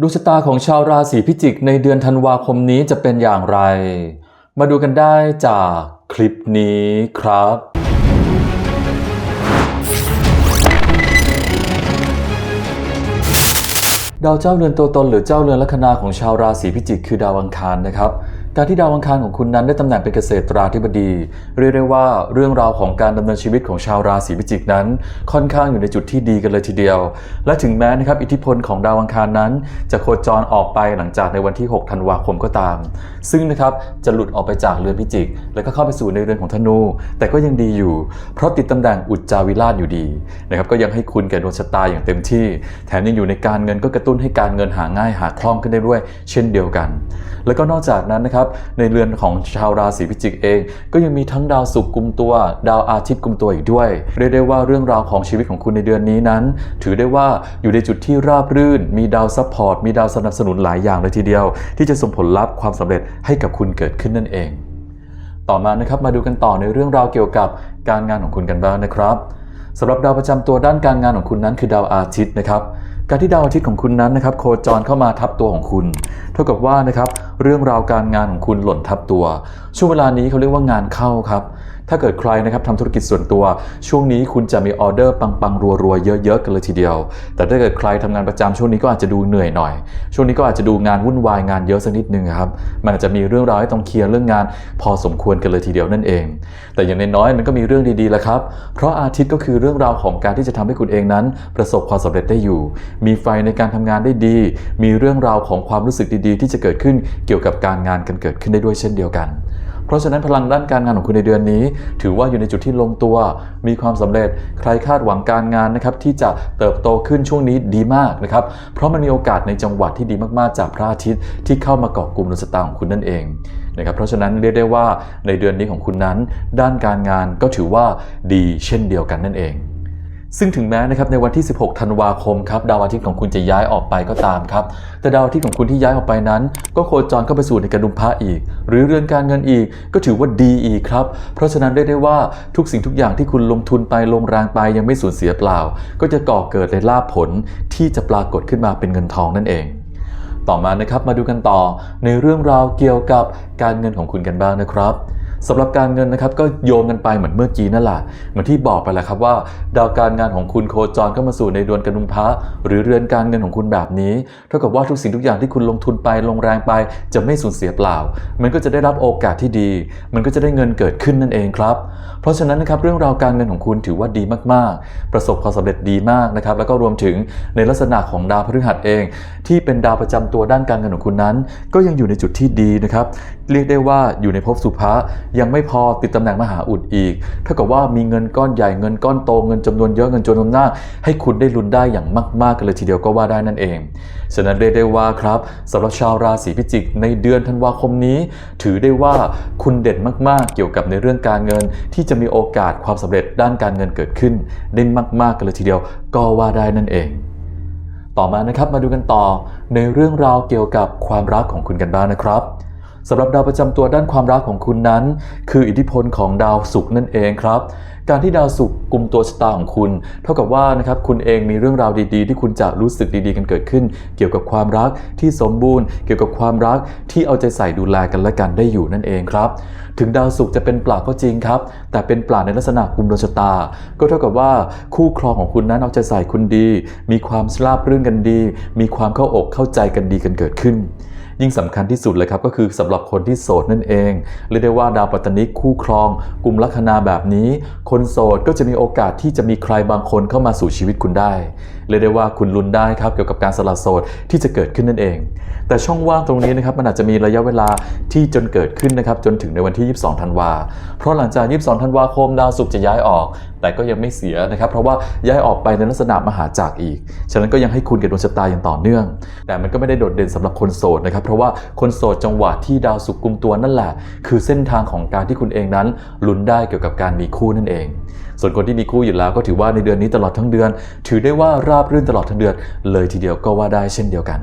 ดวงชะตาของชาวราศีพิจิกในเดือนธันวาคมนี้จะเป็นอย่างไร มาดูกันได้จากคลิปนี้ครับ ดาวเจ้าเรือนตัวตนหรือเจ้าเรือนลัคนาของชาวราศีพิจิกคือดาวอังคารนะครับ การที่ดาวอังคารของคุณนั้นได้ตำแหน่งเป็นเกษตราธิบดี เรียกได้ว่าเรื่องราวของการดำเนินชีวิตของชาวราศีพิจิกนั้น ค่อนข้างอยู่ในจุดที่ดีกันเลยทีเดียว และถึงแม้นะครับอิทธิพลของดาวอังคารนั้น จะโคจรออกไปหลังจากในวันที่ 6 ธันวาคมก็ตาม ซึ่งนะครับจะหลุดออกไปจากเรือนพิจิก แล้วก็เข้าไปสู่ในเรือนของธนู แต่ก็ยังดีอยู่ เพราะติดตำแหน่งอุจจาวิราชอยู่ดีนะครับก็ยังให้คุณแก่ดวงชะตาอย่างเต็มที่ แถมยังอยู่ในการเงินก็กระตุ้นให้การเงินหาง่ายหาคล่องขึ้นได้ด้วย เช่นเดียวกัน แล้วก็นอกจากนั้นนะครับในเรือนของชาวราศีพิจิกเอง ก็ยังมีทั้งดาวศุกร์กุมตัว ดาวอาทิตย์กุมตัวอีกด้วย เรียกได้ว่าเรื่องราวของชีวิตของคุณในเดือนนี้นั้น ถือได้ว่าอยู่ในจุดที่ราบรื่น มีดาวซัพพอร์ตมีดาวสนับสนุนหลายอย่างเลยทีเดียว ที่จะส่งผลลัพธ์ความสำเร็จให้กับคุณเกิดขึ้นนั่นเอง ต่อมานะครับมาดูกันต่อในเรื่องราวเกี่ยวกับการงานของคุณกันบ้างนะครับสำหรับดาวประจำตัวด้านการงานของคุณนั้นคือดาวอาทิตย์นะครับ การที่ดาวอาทิตย์ของคุณนั้นนะครับโคจรเข้ามาทับตัวของคุณ เท่ากับว่านะครับเรื่องราวการงานของคุณหล่นทับตัว ช่วงเวลานี้เขาเรียกว่างานเข้าครับ ถ้าเกิดใครนะครับทำธุรกิจส่วนตัว ช่วงนี้คุณจะมีออเดอร์ปังๆรัวๆเยอะๆกันเลยทีเดียว แต่ถ้าเกิดใครทำงานประจำช่วงนี้ก็อาจจะดูเหนื่อยหน่อย ช่วงนี้ก็อาจจะดูงานวุ่นวายงานเยอะสักนิดนึงครับมันอาจจะมีเรื่องราวให้ต้องเคลียร์เรื่องงาน พอสมควรกันเลยทีเดียวนั่นเอง แต่อย่างน้อยๆมันก็มีเรื่องดีๆแหละครับ เพราะอาทิตย์ก็คือเรื่องราวของการที่จะทำให้คุณเองนั้น ประสบความสำเร็จได้อยู่ มีไฟในการทำงานได้ดี มีเรื่องราวของความรู้สึกดีๆ ที่จะเกิดขึ้นเกี่ยวกับการงานกันเกิดขึ้นได้ด้วยเช่นเดียวกัน เพราะฉะนั้นพลังด้านการงานของคุณในเดือนนี้ ถือว่าอยู่ในจุดที่ลงตัว มีความสำเร็จใครคาดหวังการงานนะครับที่จะเติบโตขึ้นช่วงนี้ดีมากนะครับเพราะมันมีโอกาสในจังหวัดที่ดีมากๆ จากพระอาทิตย์ที่เข้ามาเกาะกลุ่มดวงชะตาของคุณนั่นเองนะครับเพราะฉะนั้นเรียกได้ว่าในเดือนนี้ของคุณนั้น ด้านการงานก็ถือว่าดีเช่นเดียวกันนั่นเอง ซึ่งถึงแม้นะครับในวันที่ 16 ธันวาคมครับดาวอาทิตย์ของคุณจะย้ายออกไปก็ตามครับ แต่ดาวอาทิตย์ของคุณที่ย้ายออกไปนั้น ก็โคจรเข้าไปสู่ในกระดุมพระอีก หรือเรือนการเงินอีกก็ถือว่าดีอีกครับ เพราะฉะนั้นเรียกได้ว่าทุกสิ่งทุกอย่างที่คุณลงทุนไปลงแรงไปยังไม่สูญเสียเปล่า ก็จะก่อเกิดในลาภผลที่จะปรากฏขึ้นมาเป็นเงินทองนั่นเองต่อมานะครับมาดูกันต่อในเรื่องราวเกี่ยวกับการเงินของคุณกันบ้างนะครับ สำหรับการเงินนะครับก็โยงกันไปเหมือนเมื่อกี้นั่นแหละเหมือนที่บอกไปแล้วครับว่า ดาวการงานของคุณโคจรเข้ามาสู่ในดวงกระดุมพระหรือเรือนการเงินของคุณแบบนี้ เท่ากับว่าทุกสิ่งทุกอย่างที่คุณลงทุนไปลงแรงไป จะไม่สูญเสียเปล่า มันก็จะได้รับโอกาสที่ดี มันก็จะได้เงินเกิดขึ้นนั่นเองครับ เพราะฉะนั้นนะครับเรื่องราวการเงินของคุณถือว่าดีมากๆ ประสบความสำเร็จดีมากนะครับแล้วก็รวมถึงในลักษณะของดาวพฤหัสเอง ที่เป็นดาวประจำตัวด้านการเงินของคุณนั้น ก็ยังอยู่ในจุดที่ดีนะครับเรียกได้ว่าอยู่ในภพสุภะยังไม่พอติดตำแหน่งมหาอุดอีกเท่ากับว่ามีเงินก้อนใหญ่เงินก้อนโตเงินจำนวนเยอะเงินจำนวนมากให้คุณได้ลุ้นได้อย่างมาก ๆ กันเลยทีเดียวก็ว่าได้นั่นเองฉะนั้นเรียกได้ว่าครับสำหรับชาวราศีพิจิกในเดือนธันวาคมนี้ ถือได้ว่าคุณเด่นมาก ๆ เกี่ยวกับในเรื่องการเงิน ที่จะมีโอกาสความสำเร็จด้านการเงินเกิดขึ้น ได้มาก ๆ กันเลยทีเดียวก็ว่าได้นั่นเองต่อมานะครับมาดูกันต่อในเรื่องราวเกี่ยวกับความรักของคุณกันบ้างนะครับ สำหรับดาวประจำตัวด้านความรักของคุณนั้น คืออิทธิพลของดาวศุกร์นั่นเองครับ การที่ดาวศุกร์กุมตัวชะตาของคุณ เท่ากับว่านะครับคุณเองมีเรื่องราวดีๆ ที่คุณจะรู้สึกดีๆ กันเกิดขึ้น เกี่ยวกับความรักที่สมบูรณ์ เกี่ยวกับความรักที่เอาใจใส่ดูแลกันและกันได้อยู่นั่นเองครับ ถึงดาวศุกร์จะเป็นปลาก็จริงครับ แต่เป็นปลาในลักษณะกุมดวงชะตา ก็เท่ากับว่าคู่ครองของคุณนั้นเอาใจใส่คุณดี มีความสลาบรื่นกันดี มีความเข้าอกเข้าใจกันดีกันเกิดขึ้น ยิ่งสำคัญที่สุดเลยครับก็คือสำหรับคนที่โสดนั่นเองเรียกได้ว่าดาวปัตตนิคู่ครอง กลุ่มลัคนาแบบนี้ คนโสดก็จะมีโอกาสที่จะมีใครบางคนเข้ามาสู่ชีวิตคุณได้เรียกได้ว่าคุณลุ้นได้ครับเกี่ยวกับการสละโสดที่จะเกิดขึ้นนั่นเอง แต่ช่องว่างตรงนี้นะครับมันอาจจะมีระยะเวลาที่จนเกิดขึ้นนะครับจนถึงในวันที่ 22 ธันวาเพราะหลังจาก 22 ธันวาคมดาวศุกร์จะย้ายออกแต่ก็ยังไม่เสียนะครับ เพราะว่าย้ายออกไปในลักษณะมหาจักรอีก ฉะนั้นก็ยังให้คุณเกิดดวงชะตาอย่างต่อเนื่อง แต่มันก็ไม่ได้โดดเด่นสำหรับคนโสดนะครับ เพราะว่าคนโสดจังหวะที่ดาวศุกกุมตัวนั่นแหละ คือเส้นทางของการที่คุณเองนั้นลุ้นได้เกี่ยวกับการมีคู่นั่นเอง ส่วนคนที่มีคู่อยู่แล้วก็ถือว่าในเดือนนี้ตลอดทั้งเดือน ถือได้ว่าราบรื่นตลอดทั้งเดือน เลยทีเดียวก็ว่าได้เช่นเดียวกัน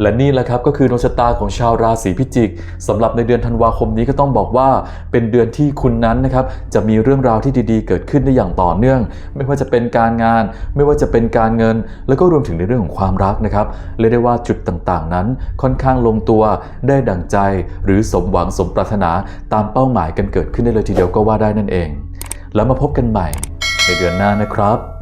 และนี่แหละครับก็คือดวงชะตาของชาวราศีพิจิกสำหรับในเดือนธันวาคมนี้ก็ต้องบอกว่า เป็นเดือนที่คุณนั้นนะครับจะมีเรื่องราวที่ดีๆ เกิดขึ้นได้อย่างต่อเนื่อง ไม่ว่าจะเป็นการงาน ไม่ว่าจะเป็นการเงิน แล้วก็รวมถึงในเรื่องของความรักนะครับเรียกได้ว่าจุดต่างๆ นั้นค่อนข้างลงตัวได้ดั่งใจ หรือสมหวังสมปรารถนาตามเป้าหมายกันเกิดขึ้นได้เลยทีเดียวก็ว่าได้นั่นเอง แล้วมาพบกันใหม่ในเดือนหน้านะครับ